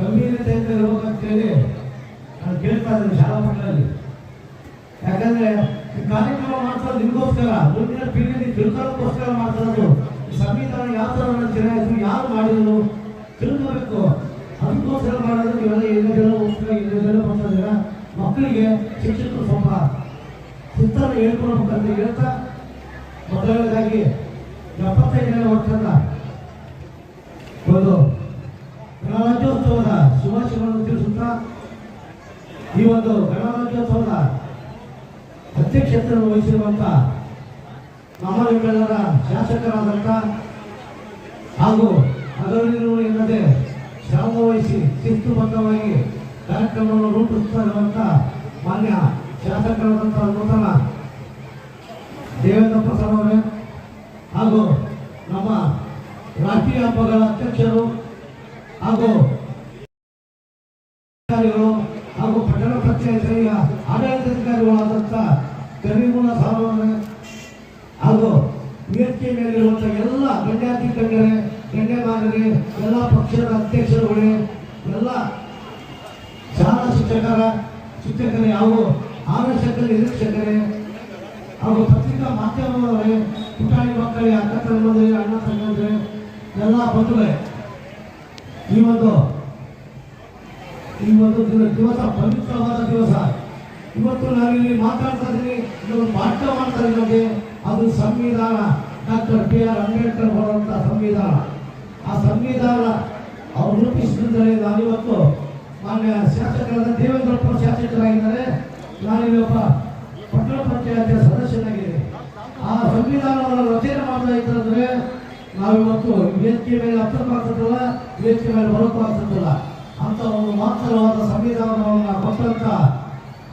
ಗಂಭೀರತೆಯಿಂದ ಇರಬೇಕಂತೇಳಿ ನಾನು ಕೇಳ್ತಾ ಇದ್ದೀನಿ ಶಾಲಾ ಮಕ್ಕಳಲ್ಲಿ. ಯಾಕಂದ್ರೆ ಈ ಕಾರ್ಯಕ್ರಮ ಮಾಡ್ತಾರೆ ನಿಮಗೋಸ್ಕರ, ಮುಂದಿನ ಪೀಳಿಗೆ ತಿಳ್ಕೊಳ್ಳೋಕ್ಕೋಸ್ಕರ ಮಾಡ್ತಾರದು ಈ ಸಂವಿಧಾನ ಯಾವ ಥರ ಚೆನ್ನಾಗಿತ್ತು ಯಾರು ಮಾಡಿದ್ರು ತಿಳ್ಕೋಬೇಕು. ಅದಕ್ಕೋಸ್ಕರ ಮಾಡೋದು ನೀವೆಲ್ಲ ಎಲ್ಲೆಲ್ಲ ಹೋಗ್ತೀರ ಜನ ಬರ್ತಿದ್ದೀರ ಮಕ್ಕಳಿಗೆ ಶಿಕ್ಷಕರು ಸ್ವಲ್ಪ ಸುತ್ತಲ ಹೇಳ್ಕೊಳ್ಬೇಕಂತ ಹೇಳ್ತಾ ಮೊದಲನೇದಾಗಿ ಎಪ್ಪತ್ತೈದನೇ ವರ್ಷದ ಒಂದು ಗಣರಾಜ್ಯೋತ್ಸವದ ಶುಭಾಶಯಗಳನ್ನು ತಿಳಿಸುತ್ತಾ ಈ ಒಂದು ಗಣರಾಜ್ಯೋತ್ಸವದ ಅಧ್ಯಕ್ಷತೆಯನ್ನು ವಹಿಸಿರುವಂತ ನಮ್ಮ ನಿಮ್ಮೆಲ್ಲರ ಶಾಸಕರಾದಂಥ ಹಾಗೂ ಹಗಲಿರುಳು ಎನ್ನದೆ ಶ್ರಮ ವಹಿಸಿ ಶಿಸ್ತುಬದ್ಧವಾಗಿ ಕಾರ್ಯಕ್ರಮವನ್ನು ರೂಪಿಸುತ್ತಾ ಇರುವಂತ ಮಾನ್ಯ ಶಾಸಕರಾದಂಥ ನೂತನ ದೇವೇಂದ್ರ ಪ್ರಸಾದ್ ಅವರೇ ಹಾಗೂ ನಮ್ಮ ರಾಷ್ಟ್ರೀಯ ಹಬ್ಬಗಳ ಅಧ್ಯಕ್ಷರು ಹಾಗೂ ಅಧಿಕಾರಿಗಳು ಹಾಗೂ ಪಟ್ಟಣ ಪಂಚಾಯತಿಯ ಆಡಳಿತಾಧಿಕಾರಿಗಳಾದಂಥ ಕರಿಮೂಲ ಸಾಲವನ್ನು ಹಾಗೂ ವೇದಿಕೆ ಮೇಲಿರುವಂಥ ಎಲ್ಲ ಗಣ್ಯಾತಿ ಗಣ್ಯರೇ ಗಣ್ಯಮಾನರೇ ಎಲ್ಲ ಪಕ್ಷದ ಅಧ್ಯಕ್ಷರುಗಳೇ, ಎಲ್ಲ ಶಾಲಾ ಶಿಕ್ಷಕರ, ಶಿಕ್ಷಕರೇ ಹಾಗೂ ಆರಕ್ಷಕ ನಿರೀಕ್ಷಕರೇ ಹಾಗೂ ಪತ್ರಿಕಾ ಮಾಧ್ಯಮದವರೇ, ಪುಟಾಣಿ ಮಕ್ಕಳೇ ಅಕ್ಕ ತಮ್ಮಂದಿರೇ ಅಣ್ಣ ತಂಗಂದ್ರೆ ಎಲ್ಲ ಬಂಧುಗಳೇ. ಈ ಇವತ್ತು ಈ ದಿವಸ, ಪವಿತ್ರವಾದ ದಿವಸ. ಇವತ್ತು ನಾವಿಲ್ಲಿ ಮಾತಾಡ್ತಾ ಇದ್ದೀನಿ ಇದೊಂದು ಪಾಠ ಮಾಡ್ತಾ ಇದ್ದೀವಿ ಅದು ಸಂವಿಧಾನ. ಡಾಕ್ಟರ್ ಬಿ ಆರ್ ಅಂಬೇಡ್ಕರ್ ಬರುವಂತ ಸಂವಿಧಾನ. ಆ ಸಂವಿಧಾನ ಅವರು ರೂಪಿಸಿದ್ದಾರೆ ನಾನಿವತ್ತು ಮಾನ್ಯ ಶಾಸಕರಾದ ದೇವೇಂದ್ರಪ್ಪ ಶಾಸಕರಾಗಿದ್ದಾರೆ. ನಾನಿಲ್ಲಿ ಒಬ್ಬ ಪಟ್ಟಣ ಪಂಚಾಯತಿಯ ಸದಸ್ಯನಾಗಿದ್ದೀನಿ ಆ ಸಂವಿಧಾನವನ್ನು ರಚನೆ ಮಾಡ್ತಾ ಇದ್ದಂದ್ರೆ ನಾವಿವತ್ತು ವೇದಿಕೆ ಮೇಲೆ ಹತ್ತಕ್ಕೂ ಆಗ್ತದಲ್ಲ ವೇದಿಕೆ ಮೇಲೆ ಬರೋಕ್ಕೂ ಆಗ್ತದಲ್ಲ. ಅಂತ ಒಂದು ಮಹತ್ತರವಾದ ಸಂವಿಧಾನವನ್ನು ಕೊಟ್ಟಂತ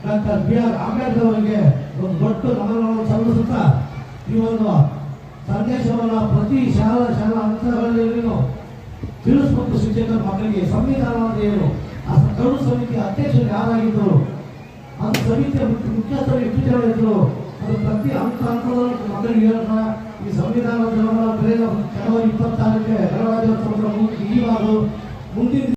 ಡಾಕ್ಟರ್ ಬಿ ಆರ್ ಅಂಬೇಡ್ಕರ್ ಅವರಿಗೆ ಒಂದು ದೊಡ್ಡ ನಮನವನ್ನು ಸಲ್ಲಿಸುತ್ತಾ ಈ ಒಂದು ಸಂದೇಶವನ್ನು ಪ್ರತಿ ಶಾಲಾ ಶಾಲಾ ಹಂತಗಳಲ್ಲಿ ತಿಳಿಸ್ಬೇಕು ಶಿಕ್ಷಕರ ಮಕ್ಕಳಿಗೆ, ಸಂವಿಧಾನ ಏನು? ಆ ಸಮಿತಿ ಅಧ್ಯಕ್ಷರು ಯಾರಾಗಿದ್ದರು ಅದು ಸಮಿತಿಯ ಮುಖ್ಯ- ಮುಖ್ಯಸ್ಥರು ಎಷ್ಟು ಅದು ಪ್ರತಿ ಹಂತ ಹಂತದಲ್ಲಿ ಮಕ್ಕಳಿಗೆ ಹೇಳ್ತಾ ಈ ಸಂವಿಧಾನ ಬೆಳಗ್ಗೆ ಜನವರಿ ಇಪ್ಪತ್ತಾರಕ್ಕೆ